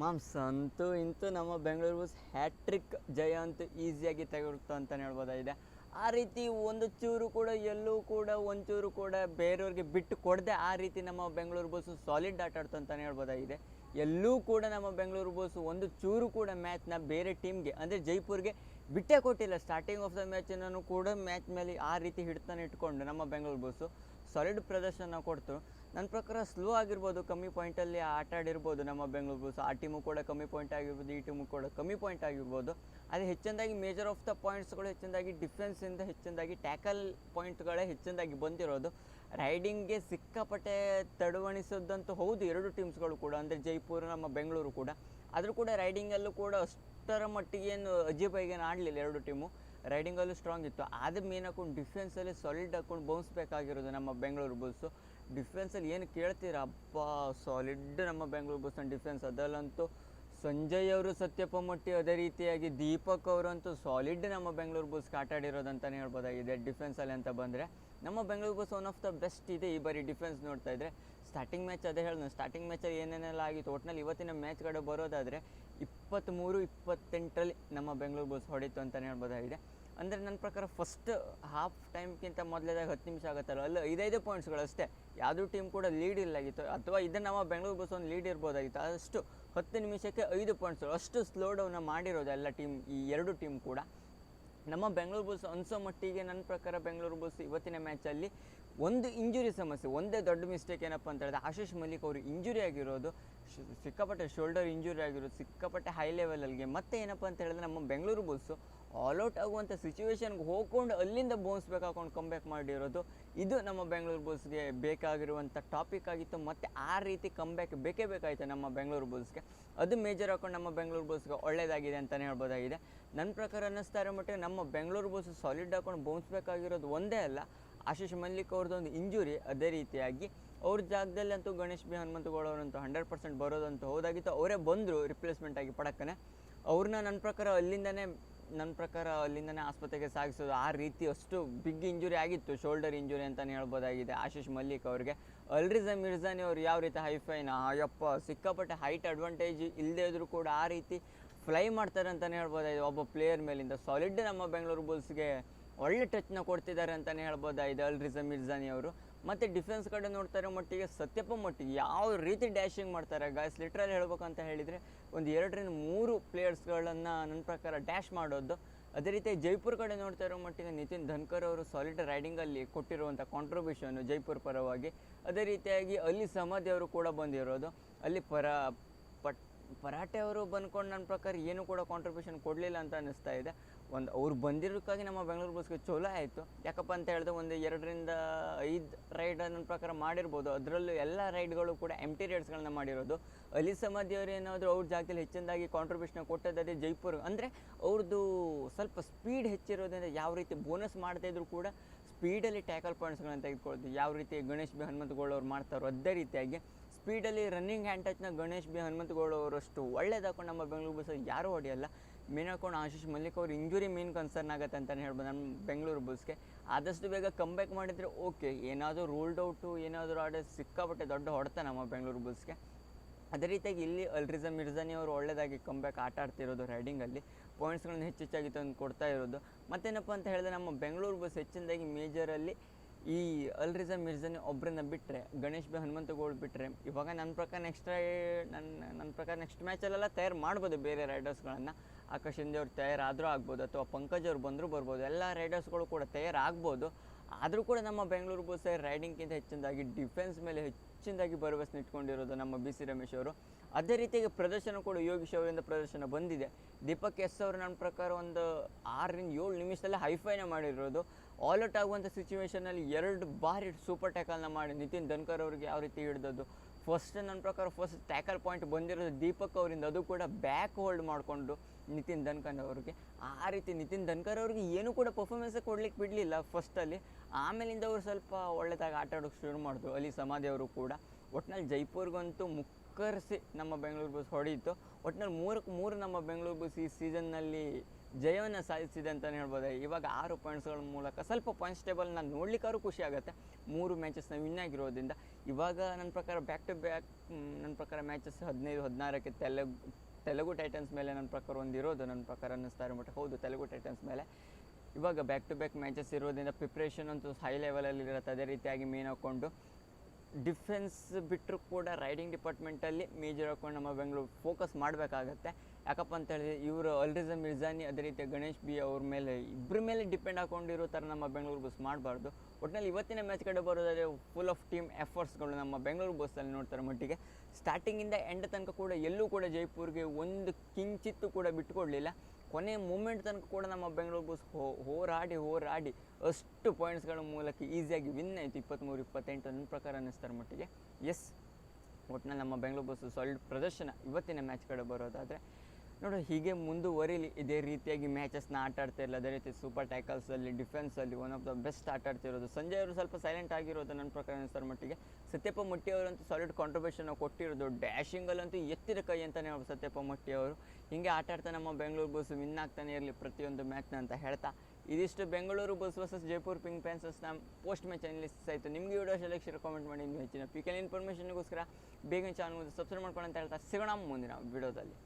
Moms ಅಂತೂ ಇಂತೂ ನಮ್ಮ ಬೆಂಗಳೂರು ಬುಲ್ಸ್ ಹ್ಯಾಟ್ರಿಕ್ ಜಯ ಅಂತೂ ಈಸಿಯಾಗಿ ತೆಗೆದುತ್ತು ಅಂತಲೇ ಹೇಳ್ಬೋದಾಗಿದೆ. ಆ ರೀತಿ ಒಂದು ಚೂರು ಕೂಡ, ಎಲ್ಲೂ ಕೂಡ ಒಂಚೂರು ಕೂಡ ಬೇರೆಯವ್ರಿಗೆ ಬಿಟ್ಟು ಕೊಡದೆ ಆ ರೀತಿ ನಮ್ಮ ಬೆಂಗಳೂರು ಬುಲ್ಸು ಸಾಲಿಡ್ ಆಟ ಆಡ್ತು ಅಂತಲೇ ಹೇಳ್ಬೋದಾಗಿದೆ. ಎಲ್ಲೂ ಕೂಡ ನಮ್ಮ ಬೆಂಗಳೂರು ಬುಲ್ಸ್ ಒಂದು ಚೂರು ಕೂಡ ಮ್ಯಾಚ್ನ ಬೇರೆ ಟೀಮ್ಗೆ ಅಂದರೆ ಜೈಪುರ್ಗೆ ಬಿಟ್ಟೇ ಕೊಟ್ಟಿಲ್ಲ. ಸ್ಟಾರ್ಟಿಂಗ್ ಆಫ್ ದ ಮ್ಯಾಚಿನೂ ಕೂಡ ಮ್ಯಾಚ್ ಮೇಲೆ ಆ ರೀತಿ ಹಿಡ್ತಾನೆ ಇಟ್ಕೊಂಡು ನಮ್ಮ ಬೆಂಗಳೂರು ಬಸ್ಸು ಸಾಲಿಡ್ ಪ್ರದರ್ಶನ ಕೊಡ್ತು. ನನ್ನ ಪ್ರಕಾರ ಸ್ಲೋ ಆಗಿರ್ಬೋದು, ಕಮ್ಮಿ ಪಾಯಿಂಟಲ್ಲಿ ಆಟ ಆಡಿರ್ಬೋದು ನಮ್ಮ ಬೆಂಗಳೂರು ಬುಲ್ಸ್ ಆ ಟೀಮು ಕೂಡ ಕಮ್ಮಿ ಪಾಯಿಂಟ್ ಆಗಿರ್ಬೋದು, ಈ ಟೀಮು ಕೂಡ ಕಮ್ಮಿ ಪಾಯಿಂಟ್ ಆಗಿರ್ಬೋದು. ಅದೇ ಹೆಚ್ಚಿನದಾಗಿ ಮೇಜರ್ ಆಫ್ ದ ಪಾಯಿಂಟ್ಸ್ಗಳು ಹೆಚ್ಚಿನದಾಗಿ ಡಿಫೆನ್ಸಿಂದ ಹೆಚ್ಚಿನದಾಗಿ ಟ್ಯಾಕಲ್ ಪಾಯಿಂಟ್ಗಳೇ ಹೆಚ್ಚಿನದಾಗಿ ಬಂದಿರೋದು. ರೈಡಿಂಗ್ಗೆ ಸಿಕ್ಕಾಪಟ್ಟೆ ತಡವಣಿಸೋದಂತೂ ಹೌದು, ಎರಡು ಟೀಮ್ಸ್ಗಳು ಕೂಡ. ಅಂದರೆ ಜೈಪುರ, ನಮ್ಮ ಬೆಂಗಳೂರು ಕೂಡ. ಆದರೂ ಕೂಡ ರೈಡಿಂಗಲ್ಲೂ ಕೂಡ ಅಷ್ಟರ ಮಟ್ಟಿಗೆ ಏನು ಅಜೀಬಾಗಿ ಏನು ಆಡಲಿಲ್ಲ ಎರಡು ಟೀಮು ರೈಡಿಂಗಲ್ಲೂ ಸ್ಟ್ರಾಂಗ್ ಇತ್ತು. ಆದ ಮೇನ್ ಹಾಕೊಂಡು ಡಿಫೆನ್ಸಲ್ಲಿ ಸಾಲಿಡ್ ಹಾಕೊಂಡು ಬೌನ್ಸ್ ಬೇಕಾಗಿರೋದು ನಮ್ಮ ಬೆಂಗಳೂರು ಬುಲ್ಸು ಡಿಫೆನ್ಸಲ್ಲಿ ಏನು ಕೇಳ್ತೀರ? ಅಪ್ಪ ಸಾಲಿಡ್ ನಮ್ಮ ಬೆಂಗಳೂರು ಬುಲ್ಸ್ನ ಡಿಫೆನ್ಸ್ ಅದರಲ್ಲಂತೂ ಸಂಜಯ್ ಅವರು, ಸತ್ಯಪ್ಪ ಮಟ್ಟಿ ಅದೇ ರೀತಿಯಾಗಿ ದೀಪಕ್ ಅವರಂತೂ ಸಾಲಿಡ್ ನಮ್ಮ ಬೆಂಗಳೂರು ಬುಲ್ಸ್ಗೆ ಆಟ ಆಡಿರೋದಂತಲೇ ಹೇಳ್ಬೋದಾಗಿದೆ ಡಿಫೆನ್ಸಲ್ಲಿ ಅಂತ ಬಂದರೆ. ನಮ್ಮ Bengaluru Bulls one of the best ಇದೆ ಈ ಬಾರಿ ಡಿಫೆನ್ಸ್ ನೋಡ್ತಾ ಇದ್ದರೆ ಸ್ಟಾರ್ಟಿಂಗ್ ಮ್ಯಾಚ್ ಅದೇ ಹೇಳಿದ್ನು ಸ್ಟಾರ್ಟಿಂಗ್ ಮ್ಯಾಚಲ್ಲಿ ಏನೇನೆಲ್ಲ ಆಗಿತ್ತು ಒಟ್ಟಿನಲ್ಲಿ ಇವತ್ತಿನ ಮ್ಯಾಚ್ ಕಡೆ ಬರೋದಾದರೆ ಇಪ್ಪತ್ತ್ಮೂರು, ಇಪ್ಪತ್ತೆಂಟರಲ್ಲಿ ನಮ್ಮ ಬೆಂಗಳೂರು ಬುಲ್ಸ್ ಹೊಡಿತು ಅಂತಲೇ ಹೇಳ್ಬೋದಾಗಿದೆ. ಅಂದರೆ ನನ್ನ ಪ್ರಕಾರ ಫಸ್ಟ್ ಹಾಫ್ ಟೈಮ್ಗಿಂತ ಮೊದಲೇದಾಗ ಹತ್ತು ನಿಮಿಷ ಆಗುತ್ತಲ್ಲ ಅಲ್ಲಿ, ಐದೈದು ಪಾಯಿಂಟ್ಸ್ಗಳು ಅಷ್ಟೇ. ಯಾವುದೂ ಟೀಮ್ ಕೂಡ ಲೀಡ್ ಇಲ್ಲಾಗಿತ್ತು. ಅಥವಾ ಇದನ್ನು ನಮ್ಮ ಬೆಂಗಳೂರು ಬಸ್ ಒಂದು ಲೀಡ್ ಇರ್ಬೋದಾಗಿತ್ತು. ಅಷ್ಟು ಹತ್ತು ನಿಮಿಷಕ್ಕೆ ಐದು ಪಾಯಿಂಟ್ಸ್ಗಳು ಅಷ್ಟು ಸ್ಲೋ ಡೌನ ಮಾಡಿರೋದು ಎಲ್ಲ ಟೀಮ್ ಈ ಎರಡು ಟೀಮ್ ಕೂಡ. ನಮ್ಮ ಬೆಂಗಳೂರು ಬುಲ್ಸ್ ಅನ್ಸೋ ಮಟ್ಟಿಗೆ ನನ್ನ ಪ್ರಕಾರ ಬೆಂಗಳೂರು ಬುಲ್ಸ್ ಇವತ್ತಿನ ಮ್ಯಾಚಲ್ಲಿ ಒಂದು ಇಂಜುರಿ ಸಮಸ್ಯೆ, ಒಂದೇ ದೊಡ್ಡ ಮಿಸ್ಟೇಕ್ ಏನಪ್ಪ ಅಂತ ಹೇಳಿದ್ರೆ ಆಶೀಶ್ ಮಲ್ಲಿಕ್ ಅವರು ಇಂಜುರಿ ಆಗಿರೋದು ಸಿಕ್ಕಾಪಟ್ಟೆ ಶೋಲ್ಡರ್ ಇಂಜುರಿ ಆಗಿರೋದು, ಸಿಕ್ಕಾಪಟ್ಟೆ ಹೈ ಲೆವೆಲಲ್ಲಿಗೆ ಮತ್ತೆ ಏನಪ್ಪ ಅಂತ ಹೇಳಿದ್ರೆ ನಮ್ಮ ಬೆಂಗಳೂರು ಬುಲ್ಸು ಆಲ್ಔಟ್ ಆಗುವಂಥ ಸಿಚುವೇಶನ್ಗೆ ಹೋಗ್ಕೊಂಡು ಅಲ್ಲಿಂದ ಬೋನ್ಸ್ ಬೇಕಾಕೊಂಡು ಕಂಬ್ಯಾಕ್ ಮಾಡಿರೋದು. ಇದು ನಮ್ಮ ಬೆಂಗಳೂರು ಬುಲ್ಸ್ಗೆ ಬೇಕಾಗಿರುವಂಥ ಟಾಪಿಕ್ ಆಗಿತ್ತು. ಮತ್ತು ಆ ರೀತಿ ಕಂಬ್ಯಾಕ್ ಬೇಕೇ ಬೇಕಾಯಿತು ನಮ್ಮ ಬೆಂಗಳೂರು ಬುಲ್ಸ್ಗೆ ಅದು ಮೇಜರ್ ಹಾಕೊಂಡು ನಮ್ಮ ಬೆಂಗಳೂರು ಬುಲ್ಸ್ಗೆ ಒಳ್ಳೆಯದಾಗಿದೆ ಅಂತಲೇ ಹೇಳ್ಬೋದಾಗಿದೆ. ನನ್ನ ಪ್ರಕಾರ ಅನ್ನಿಸ್ತಾ ಮಟ್ಟಿಗೆ ನಮ್ಮ ಬೆಂಗಳೂರು ಬುಲ್ಸ್ ಸಾಲಿಡ್ ಹಾಕೊಂಡು ಬೌನ್ಸ್ ಬೇಕಾಗಿರೋದು ಒಂದೇ ಅಲ್ಲ, ಆಶೀಶ್ ಮಲ್ಲಿಕ್ ಅವ್ರದ್ದು ಒಂದು ಇಂಜುರಿ ಅದೇ ರೀತಿಯಾಗಿ. ಅವ್ರ ಜಾಗದಲ್ಲಿ ಅಂತೂ ಗಣೇಶ್ ಬಿ ಹನುಮಂತಗೌಡ ಅವರಂತೂ ಹಂಡ್ರೆಡ್ ಪರ್ಸೆಂಟ್ ಬರೋದಂತೂ ಹೋದಾಗಿತ್ತು. ಅವರೇ ಬಂದರು ರಿಪ್ಲೇಸ್ಮೆಂಟ್ ಆಗಿ ಪಡಕ್ಕನೆ. ಅವ್ರನ್ನ ನನ್ನ ಪ್ರಕಾರ ಅಲ್ಲಿಂದನೇ ನನ್ನ ಪ್ರಕಾರ ಅಲ್ಲಿಂದನೇ ಆಸ್ಪತ್ರೆಗೆ ಸಾಗಿಸೋದು ಆ ರೀತಿ ಅಷ್ಟು ಬಿಗ್ ಇಂಜುರಿ ಆಗಿತ್ತು ಶೋಲ್ಡರ್ ಇಂಜುರಿ ಅಂತಲೇ ಹೇಳ್ಬೋದಾಗಿದೆ. ಆಶೀಶ್ ಮಲ್ಲಿಕ್ ಅವ್ರಿಗೆ. ಅಲ್ರಿಜಾ ಮಿರ್ಜಾನಿ ಅವ್ರು ಯಾವ ರೀತಿ ಹೈಫೈನ ಅಯ್ಯಪ್ಪ, ಸಿಕ್ಕಾಪಟ್ಟೆ ಹೈಟ್ ಅಡ್ವಾಂಟೇಜ್ ಇಲ್ಲದೇ ಇದ್ರೂ ಕೂಡ ಆ ರೀತಿ ಫ್ಲೈ ಮಾಡ್ತಾರೆ ಅಂತಲೇ ಹೇಳ್ಬೋದಾಗಿದೆ. ಒಬ್ಬ ಪ್ಲೇಯರ್ ಮೇಲಿಂದ ಸಾಲಿಡ್ ನಮ್ಮ ಬೆಂಗಳೂರು ಬುಲ್ಸ್ಗೆ ಒಳ್ಳೆ ಟಚ್ನ ಕೊಡ್ತಿದ್ದಾರೆ ಅಂತಲೇ ಹೇಳ್ಬೋದಾಗಿದೆ ಅಲ್ರಿಝಮ್ ರಿಜಾ ಮಿರ್ಜಾನಿ ಅವರು. ಮತ್ತು ಡಿಫೆನ್ಸ್ ಕಡೆ ನೋಡ್ತಾರೆ ಮಟ್ಟಿಗೆ ಸತ್ಯಪ್ಪ ಮಟ್ಟಿಗೆ ಯಾವ ರೀತಿ ಡ್ಯಾಶಿಂಗ್ ಮಾಡ್ತಾರೆ ಗಾಯ್ಸ್ ಲಿಟ್ರಲ್ಲಿ ಹೇಳ್ಬೇಕಂತ ಹೇಳಿದರೆ ಒಂದು ಎರಡರಿಂದ ಮೂರು ಪ್ಲೇಯರ್ಸ್ಗಳನ್ನು ನನ್ನ ಪ್ರಕಾರ ಡ್ಯಾಶ್ ಮಾಡೋದು. ಅದೇ ರೀತಿ ಜೈಪುರ್ ಕಡೆ ನೋಡ್ತಾ ಇರೋ ಮಟ್ಟಿಗೆ ನಿತಿನ್ ಧನ್ಕರ್ ಅವರು ಸಾಲಿಡ್ ರೈಡಿಂಗಲ್ಲಿ ಕೊಟ್ಟಿರುವಂಥ ಕಾಂಟ್ರಿಬ್ಯೂಷನ್ ಜೈಪುರ್ ಪರವಾಗಿ. ಅದೇ ರೀತಿಯಾಗಿ ಅಲ್ಲಿ ಸಮಾಧಿ ಅವರು ಕೂಡ ಬಂದಿರೋದು. ಅಲ್ಲಿ ಪರ, ಪಟ್, ಪರಾಟೆ ಅವರು ಬಂದ್ಕೊಂಡು ನನ್ನ ಪ್ರಕಾರ ಏನು ಕೂಡ ಕಾಂಟ್ರಿಬ್ಯೂಷನ್ ಕೊಡಲಿಲ್ಲ ಅಂತ ಅನ್ನಿಸ್ತಾ ಇದೆ. ಒಂದು ಅವ್ರು ಬಂದಿರೋಕ್ಕಾಗಿ ನಮ್ಮ ಬೆಂಗಳೂರು ಬಸ್ಗೆ ಚಲೋ ಆಯಿತು. ಯಾಕಪ್ಪ ಅಂತ ಹೇಳಿದ್ರೆ ಒಂದು ಎರಡರಿಂದ ಐದು ರೈಡ್ ನನ್ನ ಪ್ರಕಾರ ಮಾಡಿರ್ಬೋದು. ಅದರಲ್ಲೂ ಎಲ್ಲ ರೈಡ್ಗಳು ಕೂಡ ಎಂ ಟಿ ರೈಡ್ಸ್ಗಳನ್ನ ಮಾಡಿರೋದು. ಅಲಿ ಸಮಾಧಿ ಅವ್ರು ಏನಾದರೂ ಅವ್ರ ಜಾಗದಲ್ಲಿ ಹೆಚ್ಚಿನದಾಗಿ ಕಾಂಟ್ರಿಬ್ಯೂಷನ್ ಕೊಟ್ಟದ್ದೇ ಜೈಪುರ್. ಅಂದರೆ ಅವ್ರದ್ದು ಸ್ವಲ್ಪ ಸ್ಪೀಡ್ ಹೆಚ್ಚಿರೋದ್ರಿಂದ ಯಾವ ರೀತಿ ಬೋನಸ್ ಮಾಡ್ತಾ ಇದ್ರೂ ಕೂಡ ಸ್ಪೀಡಲ್ಲಿ ಟ್ಯಾಕಲ್ ಪಾಯಿಂಟ್ಸ್ಗಳನ್ನು ತೆಗೆದುಕೊಳ್ಳೋದು. ಯಾವ ರೀತಿ ಗಣೇಶ್ ಬಿ ಹನುಮಂತಗೌಡ ಅವ್ರು ಮಾಡ್ತಾರೋ ಅದೇ ರೀತಿಯಾಗಿ ಸ್ಪೀಡಲ್ಲಿ ರನ್ನಿಂಗ್ ಹ್ಯಾಂಡ್ ಟಚ್ನ ಗಣೇಶ್ ಬಿ ಹನುಮಂತಗೌಡ ಅವರಷ್ಟು ಒಳ್ಳೇದಾಕೊಂಡು ನಮ್ಮ ಬೆಂಗಳೂರು ಬಸ್ಸಲ್ಲಿ ಯಾರೂ ಹೊಡೆಯಲ್ಲ. ಮೇನ್ ಹಾಕೊಂಡು ಆಶೀಶ್ ಮಲ್ಲಿಕ್ ಅವ್ರು ಇಂಜುರಿ ಮೇನ್ ಕನ್ಸರ್ನ್ ಆಗುತ್ತೆ ಅಂತಲೇ ಹೇಳ್ಬೋದು. ನಮ್ಮ ಬೆಂಗಳೂರು ಬುಲ್ಸ್ಗೆ. ಆದಷ್ಟು ಬೇಗ ಕಮ್ಬ್ಯಾಕ್ ಮಾಡಿದರೆ ಓಕೆ ಏನಾದರೂ ರೂಲ್ಡ್ ಔಟು ಏನಾದರೂ ಆಡೋ ಸಿಕ್ಕಾಪಟ್ಟೆ ದೊಡ್ಡ ಹೊಡೆತ ನಮ್ಮ ಬೆಂಗಳೂರು ಬುಲ್ಸ್ಗೆ. ಅದೇ ರೀತಿಯಾಗಿ ಇಲ್ಲಿ ಅಲ್ರಿಜಾ ಮಿರ್ಜಾನಿ ಅವರು ಒಳ್ಳೆಯದಾಗಿ ಕಂಬ್ಯಾಕ್ ಆಟ ಆಡ್ತಿರೋದು ರೈಡಿಂಗಲ್ಲಿ ಪಾಯಿಂಟ್ಸ್ಗಳನ್ನ ಹೆಚ್ಚೆಚ್ಚಾಗಿ ತಂದು ಕೊಡ್ತಾ ಇರೋದು. ಮತ್ತೇನಪ್ಪ ಅಂತ ಹೇಳಿದ್ರೆ ನಮ್ಮ ಬೆಂಗಳೂರು ಬಸ್ ಹೆಚ್ಚಿನದಾಗಿ ಮೇಜರಲ್ಲಿ ಈ ಅಲ್ರಿಜ ಮಿರ್ಜಾನಿ ಒಬ್ಬರನ್ನ ಬಿಟ್ಟರೆ ಗಣೇಶ್ ಬಿ ಹನುಮಂತಗೌಡ ಬಿಟ್ಟರೆ ಇವಾಗ ನನ್ನ ಪ್ರಕಾರ ನೆಕ್ಸ್ಟ್ ನನ್ನ ನನ್ನ ಪ್ರಕಾರ ನೆಕ್ಸ್ಟ್ ಮ್ಯಾಚಲ್ಲೆಲ್ಲ ತಯಾರು ಮಾಡ್ಬೋದು ಬೇರೆ ರೈಡರ್ಸ್ಗಳನ್ನು ಆಕಾಶ್ ಹಿಂದೆ ಅವ್ರು ತಯಾರಾದರೂ ಆಗ್ಬೋದು, ಅಥವಾ ಪಂಕಜ್ ಅವ್ರು ಬಂದರೂ ಬರ್ಬೋದು, ಎಲ್ಲ ರೈಡರ್ಸ್ಗಳು ಕೂಡ ತಯಾರಾಗ್ಬೋದು. ಆದರೂ ಕೂಡ ನಮ್ಮ ಬೆಂಗಳೂರು ಬಸ್ ರೈಡಿಂಗ್ಗಿಂತ ಹೆಚ್ಚಿನದಾಗಿ ಡಿಫೆನ್ಸ್ ಮೇಲೆ ಹೆಚ್ಚಿನದಾಗಿ ಭರವಸೆ ಇಟ್ಕೊಂಡಿರೋದು ನಮ್ಮ ಬಿ ಸಿ ರಮೇಶ್ ಅವರು. ಅದೇ ರೀತಿಯಾಗಿ ಪ್ರದರ್ಶನ ಕೂಡ ಯೋಗೀಶ್ ಅವರಿಂದ ಪ್ರದರ್ಶನ ಬಂದಿದೆ. ದೀಪಕ್ ಎಸ್ ಅವರು ನನ್ನ ಪ್ರಕಾರ ಒಂದು ಆರರಿಂದ ಏಳು ನಿಮಿಷದಲ್ಲೇ ಹೈಫೈನ ಮಾಡಿರೋದು. ಆಲ್ ಔಟ್ ಆಗುವಂಥ ಸಿಚುವೇಷನಲ್ಲಿ ಎರಡು ಬಾರಿ ಸೂಪರ್ ಟ್ಯಾಕಲ್ನ ಮಾಡಿ ನಿತಿನ್ ಧನ್ಕರ್ ಅವ್ರಿಗೆ ಯಾವ ರೀತಿ ಹಿಡಿದದ್ದು. ಫಸ್ಟ್ ನನ್ನ ಪ್ರಕಾರ ಫಸ್ಟ್ ಟ್ಯಾಕಲ್ ಪಾಯಿಂಟ್ ಬಂದಿರೋದು ದೀಪಕ್ ಅವರಿಂದ. ಅದು ಕೂಡ ಬ್ಯಾಕ್ ಹೋಲ್ಡ್ ಮಾಡಿಕೊಂಡು ನಿತಿನ್ ಧನ್ಕರ್ ಅವ್ರಿಗೆ. ಆ ರೀತಿ ನಿತಿನ್ ಧನ್ಕರ್ ಅವ್ರಿಗೆ ಏನು ಕೂಡ ಪರ್ಫಾರ್ಮೆನ್ಸ್ ಕೊಡಲಿಕ್ಕೆ ಬಿಡಲಿಲ್ಲ ಫಸ್ಟಲ್ಲಿ ಆಮೇಲಿಂದ ಅವರು ಸ್ವಲ್ಪ ಒಳ್ಳೆದಾಗಿ ಆಟ ಆಡೋಕ್ಕೆ ಶುರು ಮಾಡಿದ್ರು. ಅಲ್ಲಿ ಸಮಾಧಿ ಅವರು ಕೂಡ. ಒಟ್ಟಿನಲ್ಲಿ ಜೈಪುರ್ಗಂತೂ ಮುಕ್ಕರಿಸಿ ನಮ್ಮ ಬೆಂಗಳೂರು ಬಸ್ ಹೊಡೆಯಿತು. ಒಟ್ಟಿನಲ್ಲಿ ಮೂರಕ್ಕೆ ಮೂರು ನಮ್ಮ ಬೆಂಗಳೂರು ಬಸ್ ಈ ಸೀಸನ್ನಲ್ಲಿ ಜಯವನ್ನು ಸಾಧಿಸಿದೆ ಅಂತಲೇ ಹೇಳ್ಬೋದು. ಇವಾಗ ಆರು ಪಾಯಿಂಟ್ಸ್ಗಳ ಮೂಲಕ ಸ್ವಲ್ಪ ಪಾಯಿಂಟ್ಸ್ ಟೇಬಲ್ನ ನೋಡ್ಲಿಕ್ಕಾದ್ರೂ ಖುಷಿ ಆಗುತ್ತೆ. ಮೂರು ಮ್ಯಾಚಸ್ನ ವಿನ್ ಆಗಿರೋದ್ರಿಂದ. ಇವಾಗ ನನ್ನ ಪ್ರಕಾರ ಬ್ಯಾಕ್ ಟು ಬ್ಯಾಕ್ ನನ್ನ ಪ್ರಕಾರ ಮ್ಯಾಚಸ್ ಹದಿನೈದು, ಹದಿನಾರಕ್ಕೆ ತೆಲುಗು ತೆಲುಗು ಟೈಟನ್ಸ್ ಮೇಲೆ ನನ್ನ ಪ್ರಕಾರ ಒಂದು ಇರೋದು ನನ್ನ ಪ್ರಕಾರ ಅನ್ನಿಸ್ತಾರೆ ಬಟ್ ಹೌದು, ತೆಲುಗು ಟೈಟನ್ಸ್ ಮೇಲೆ. ಇವಾಗ ಬ್ಯಾಕ್ ಟು ಬ್ಯಾಕ್ ಮ್ಯಾಚಸ್ ಇರೋದ್ರಿಂದ ಪ್ರಿಪ್ರೇಷನ್ ಅಂತೂ ಹೈ ಲೆವೆಲಲ್ಲಿ ಇರುತ್ತೆ. ಅದೇ ರೀತಿಯಾಗಿ ಮೀನು ಹಾಕ್ಕೊಂಡು ಡಿಫೆನ್ಸ್ ಬಿಟ್ಟರು ಕೂಡ ರೈಡಿಂಗ್ ಡಿಪಾರ್ಟ್ಮೆಂಟಲ್ಲಿ ಮೇಜರ್ ಹಾಕೊಂಡು ನಮ್ಮ ಬೆಂಗಳೂರು ಫೋಕಸ್ ಮಾಡಬೇಕಾಗತ್ತೆ. ಯಾಕಪ್ಪ ಅಂತ ಹೇಳಿದ್ರೆ ಇವರು ಅಲ್ರಿಜಾ ಮಿರ್ಜಾನಿ, ಅದೇ ರೀತಿ ಗಣೇಶ್ ಬಿ ಅವ್ರ ಮೇಲೆ ಇಬ್ಬರ ಮೇಲೆ ಡಿಪೆಂಡ್ ಹಾಕೊಂಡಿರೋ ಥರ ನಮ್ಮ ಬೆಂಗಳೂರು ಬಸ್ ಮಾಡಬಾರ್ದು. ಒಟ್ಟಿನಲ್ಲಿ ಇವತ್ತಿನ ಮ್ಯಾಚ್ ಕಡೆ ಬರೋದಾದರೆ ಫುಲ್ ಆಫ್ ಟೀಮ್ ಎಫರ್ಟ್ಸ್ಗಳು ನಮ್ಮ ಬೆಂಗಳೂರು ಬಸ್ಸಲ್ಲಿ ನೋಡ್ತಾರೆ ಮಟ್ಟಿಗೆ. ಸ್ಟಾರ್ಟಿಂಗಿಂದ ಎಂಡ್ ತನಕ ಕೂಡ ಎಲ್ಲೂ ಕೂಡ ಜೈಪುರ್ಗೆ ಒಂದು ಕಿಂಚಿತ್ತು ಕೂಡ ಬಿಟ್ಟುಕೊಡ್ಲಿಲ್ಲ ಕೊನೆ ಮೂಮೆಂಟ್ ತನಕ ಕೂಡ ನಮ್ಮ ಬೆಂಗಳೂರು ಬಸ್ ಹೋರಾಡಿ ಹೋರಾಡಿ ಅಷ್ಟು ಪಾಯಿಂಟ್ಸ್ಗಳ ಮೂಲಕ ಈಸಿಯಾಗಿ ವಿನ್ ಆಯಿತು ಇಪ್ಪತ್ತ್ಮೂರು ಇಪ್ಪತ್ತೆಂಟು ನನ್ನ ಪ್ರಕಾರ ಅನ್ನಿಸ್ತಾರೆ ಮಟ್ಟಿಗೆ. ಎಸ್ ಒಟ್ಟಿನಲ್ಲಿ ನಮ್ಮ ಬೆಂಗಳೂರು ಬಸ್ ಸಾಲಿಡ್ ಪ್ರದರ್ಶನ ಇವತ್ತಿನ ಮ್ಯಾಚ್ ಕಡೆ ಬರೋದಾದರೆ. ನೋಡು, ಹೀಗೆ ಮುಂದುವರಿಲಿ. ಇದೇ ರೀತಿಯಾಗಿ ಮ್ಯಾಚಸ್ನ ಆಟ ಇರಲಿ. ಅದೇ ರೀತಿ ಸೂಪರ್ ಟ್ಯಾಕಲ್ಸಲ್ಲಿ ಡಿಫೆನ್ಸಲ್ಲಿ ಒನ್ ಆಫ್ ದ ಬೆಸ್ಟ್ ಆಟ ಆಡ್ತಿರೋದು ಸಂಜಯ್ ಅವರು ಸ್ವಲ್ಪ ಸೈಲೆಂಟ್ ಆಗಿರೋದು ನನ್ನ ಪ್ರಕಾರ ಅನ್ನಿಸ್ತಾರೆ ಮಟ್ಟಿಗೆ. ಸತ್ಯಪ್ಪ ಮಟ್ಟಿ ಅವರಂತೂ ಸಾಲಿಡ್ ಕಾಂಟ್ರಿಬ್ಯೂಷನ್ ಕೊಟ್ಟಿರೋದು. ಡ್ಯಾಶಿಂಗಲ್ಲಂತೂ ಎತ್ತಿರ ಕೈ ಅಂತಲೇ ಹೇಳ್ಬೋದು ಸತ್ಯಪ್ಪ ಮಟ್ಟಿ ಅವರು. ಹೀಗೆ ಆಟ ಆಡ್ತಾ ನಮ್ಮ ಬೆಂಗಳೂರು ಬಸ್ ವಿನ್ ಆಗ್ತಾನೆ ಇರಲಿ ಪ್ರತಿಯೊಂದು ಮ್ಯಾಚ್ನ ಅಂತ ಹೇಳ್ತಾ. ಇದಿಷ್ಟು Bengaluru Bulls versus Jaipur Pink ಪ್ಯಾನ್ಸಸ್ನ post match analysis ಆಯಿತು. ನಿಮಗೆ ವಿಡಿಯೋ ಸೆಲೆಕ್ಷನ್ ಕಾಮೆಂಟ್ ಮಾಡಿ ಹೆಚ್ಚಿನ ಪಿಕಲ್ ಇನ್ಫಾರ್ಮೇಷನ್ಗೋಸ್ಕರ ಬೇಗ ಚಾನಲ್ ಸಬ್ಸ್ಕ್ರೈಬ್ ಮಾಡ್ಕೊಂಡು ಅಂತ ಹೇಳ್ತಾ. ಸಿಗೋಣ ಮುಂದಿನ ವಿಡಿಯೋದಲ್ಲಿ